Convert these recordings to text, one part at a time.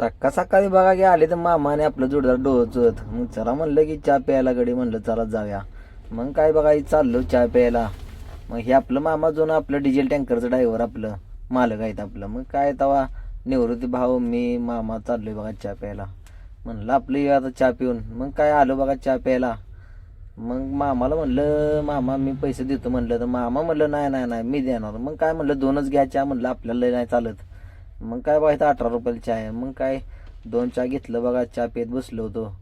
सकाळ सकाळी बघा की आले तर मामाने आपलं जोडदार डोचत मग चला म्हणलं की चहा प्यायला गडी म्हणलं चला जाऊया. मग काय बघा चाललो चहा प्यायला. मग हे आपलं मामा जो ना आपलं डिझेल टँकरचं ड्रायव्हर आपलं मालक आहेत आपलं. मग काय तवा निवृत्ती भाऊ मी मामा चाललोय बघा चहा प्यायला. म्हणलं आपलं आता चहा पिऊन. मग काय आलो बघा चहा प्यायला. मग मामाला म्हणलं मामा मी पैसे देतो म्हणलं. तर मामा म्हणलं नाही नाही नाही मी देणार. मग काय म्हणलं दोनच घ्या चहा म्हणलं आपल्याला लय नाही चालत. मग काय बघा अठरा रुपयाला चहा आहे. मग काय दोन चहा घेतलं बघा चहा पेत बसलो होतो.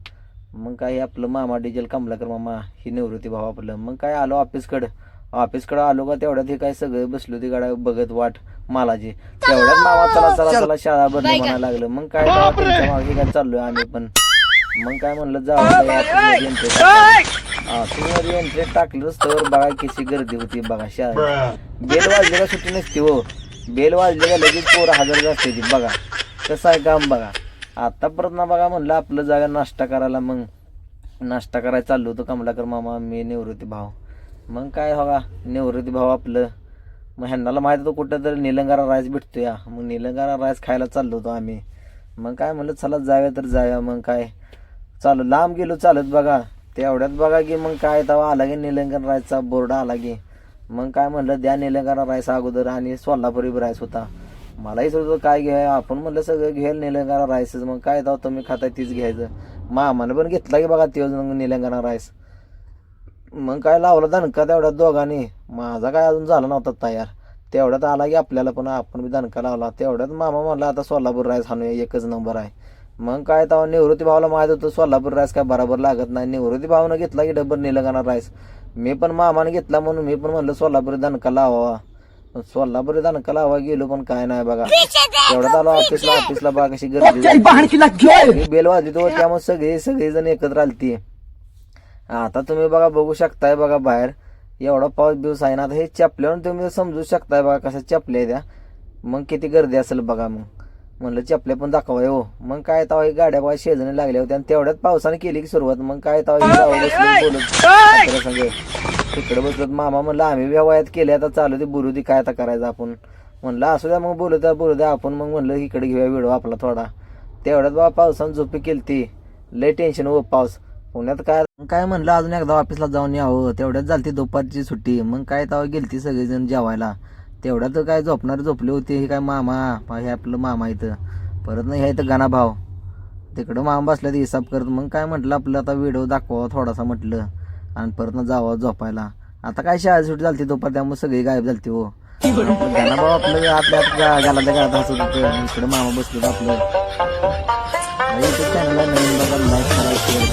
मग काय आपलं मामा डिझेल कमलाकर मामा ही निवृत्ती भाऊ आपलं. मग काय आलो ऑफिसकडं. ऑफिसकडं आलो का तेवढ्यात हे काय सगळं बसलो होती गाड्या बघत वाट मालाची. तेवढ्यात मामा चला चला चला शाळा बदली म्हणायला लागलं. मग काय तेव्हा त्यांच्या मागे काय चाललोय आम्ही पण. मग काय म्हणलं जाऊ मध्ये एंट्री टाकलं रस्त्यावर बघा कशी गर्दी होती बघा शाळा बेल वाजले का सुट्टी नसते हो. बेल वाजले का लगेच पोरं हजर असते ती बघा कसं आहे काम बघा. आता परत ना बघा म्हणलं आपलं जागा नाश्ता करायला मग नाश्ता करायला चाललो होतो कमलाकर मामा मी निवृत्ती भाव मग काय बघा निवृत्ती भाव आपलं. मग ह्यांना माहीत होतं कुठं तरी निलंगारा राईस भेटतो या मग निलंगारा राईस खायला चाललो होतो आम्ही. मग काय म्हणलं चला जाव्या तर जाव्या मग काय? चालू लांब गेलो चालत बघा. तेवढ्यात बघा की मग काय तेव्हा आला की निलंगण राईसचा बोर्ड आला की. मग काय म्हणलं द्या निलंगणा राईस अगोदर आणि सोलापुरी राईस होता. मलाही सुद्धा काय घ्या आपण म्हणलं सगळं घ्यायला निलंगणा राईसच. मग काय जाऊ तुम्ही खाताय तीच घ्यायचं. मामानं पण घेतला की बघा तेच मग राईस. मग काय लावलं दणका तेवढ्यात दोघांनी. माझा काय अजून झाला नव्हता तयार. तेवढ्यात आला की आपल्याला पण आपण बी दणका लावला. तेवढ्यात मामा म्हणला आता सोलापूर राईस हाणूया एकच नंबर आहे. मग काय तेव्हा निवृत्ती भावाला माहीत होतं सोलापूर राईस काय बरोबर लागत नाही. निवृत्ती भावानं घेतला की डब्बर निलंगणा राईस. मी पण मामाने घेतला म्हणून मी पण म्हणलं सोलापुरी दणका लावावा पण सोलापुरी दणका लावा गेलो पण काय नाही बघा. तेवढ्यात आलो ऑफिसला ऑफिसला बघा कशी गर्दी झाली. बेल वाजली तो त्यामुळे सगळे सगळे जण एकत्र आलती. आता तुम्ही बघा बघू शकताय बघा बाहेर. एवढा पाऊस बिऊस आहे ना आता हे चपल्यावर तुम्ही समजू शकताय बघा कशा चपल्या द्या मग किती गर्दी असेल बघा मग. म्हणलं चपल्या पण दाखवाय हो. मग काय तेव्हा हे गाड्या बघा शेजारी लागल्या होत्या आणि तेवढ्यात पावसाने केली की सुरुवात. मग काय संग तिकडे बसलो मामा म्हणलं आम्ही व्यवहारात केले आता चालू ते बोलू दे काय आता करायचं आपण. म्हणलं असू द्या मग बोलू द्या बोलू द्या आपण. मग म्हणलं इकडे घेऊया व्हिडिओ आपला थोडा. तेवढ्यात बाबा पावसानं झोपी केलती. लय टेन्शन हो पाऊस. पुण्यात काय काय म्हणलं अजून एकदा ऑफिसला जाऊन यावं. तेवढ्यात झालती दुपारची सुट्टी. मग काय तेव्हा गेलती सगळेजण जेवायला. तेवढ्यात काय झोपणारे झोपले होते हे काय मामा हे आपलं मामा इथं. परत नाही हे इथं गाणा भाव. तिकडं मामा बसल्या ते हिसाब करत मग काय म्हटलं आपलं आता व्हिडिओ दाखवा थोडासा म्हटलं. आणि परत ना जावं झोपायला. आता काय शाळा सुट्टी झालती दुपार त्यामुळे सगळी गायब झालती हो. गाणा भाऊ आपलं आपल्या गाला गात हसत होतं. इकडं मामा बसलो आपलं. चॅनलला नवीन बघा लाईक करा शेअर